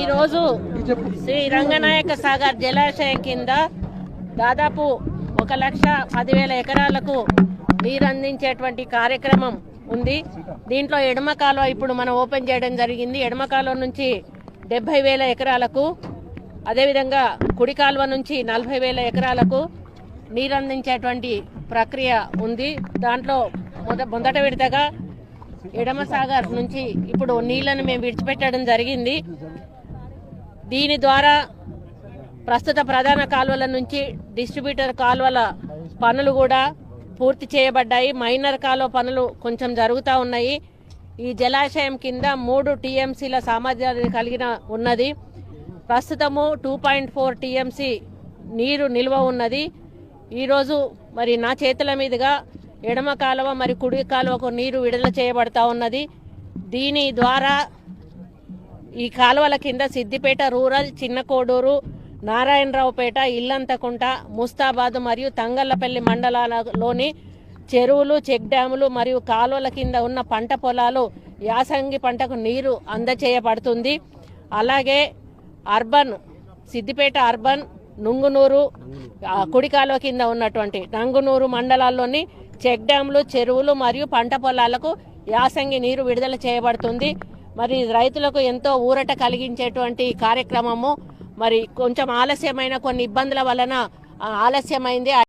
ఈరోజు శ్రీ రంగనాయక సాగర్ జలాశయం కింద దాదాపు ఒక లక్ష పదివేల ఎకరాలకు నీరు అందించేటువంటి కార్యక్రమం ఉంది. దీంట్లో ఎడమ కాలువ ఇప్పుడు మనం ఓపెన్ చేయడం జరిగింది. ఎడమ కాలువ నుంచి డెబ్బై వేల ఎకరాలకు అదేవిధంగా కుడి కాలువ నుంచి నలభై వేల ఎకరాలకు నీరు అందించేటువంటి ప్రక్రియ ఉంది. దాంట్లో మొద మొదట విడతగా ఎడమ సాగర్ నుంచి ఇప్పుడు నీళ్ళను మేము విడిచిపెట్టడం జరిగింది. దీని ద్వారా ప్రస్తుత ప్రధాన కాలువల నుంచి డిస్ట్రిబ్యూటర్ కాలువల పనులు కూడా పూర్తి చేయబడ్డాయి. మైనర్ కాలువ పనులు కొంచెం జరుగుతూ ఉన్నాయి. ఈ జలాశయం కింద మూడు టీఎంసీల సామర్థ్యాన్ని కలిగిన ఉన్నది. ప్రస్తుతము టూ పాయింట్ ఫోర్ టీఎంసీ నీరు నిల్వ ఉన్నది. ఈరోజు మరి నా చేతుల మీదుగా ఎడమ కాలువ మరి కుడి కాలువకు నీరు విడుదల చేయబడతా ఉన్నది. దీని ద్వారా ఈ కాలువల కింద సిద్దిపేట రూరల్ చిన్నకోడూరు నారాయణరావుపేట ఇల్లంతకుంట ముస్తాబాద్ మరియు తంగళ్ళపల్లి మండలాలలోని చెరువులు చెక్ డ్యాములు మరియు కాలువల కింద ఉన్న పంట పొలాలు యాసంగి పంటకు నీరు అందచేయబడుతుంది. అలాగే అర్బన్ సిద్దిపేట అర్బన్ నుంగునూరు కుడికాలువ కింద ఉన్నటువంటి నంగునూరు మండలాల్లోని చెక్ డ్యాములు చెరువులు మరియు పంట పొలాలకు యాసంగి నీరు విడుదల చేయబడుతుంది. మరి రైతులకు ఎంతో ఊరట కలిగించేటువంటి కార్యక్రమము. మరి కొంచెం ఆలస్యమైన కొన్ని ఇబ్బందుల వలన ఆలస్యమైంది.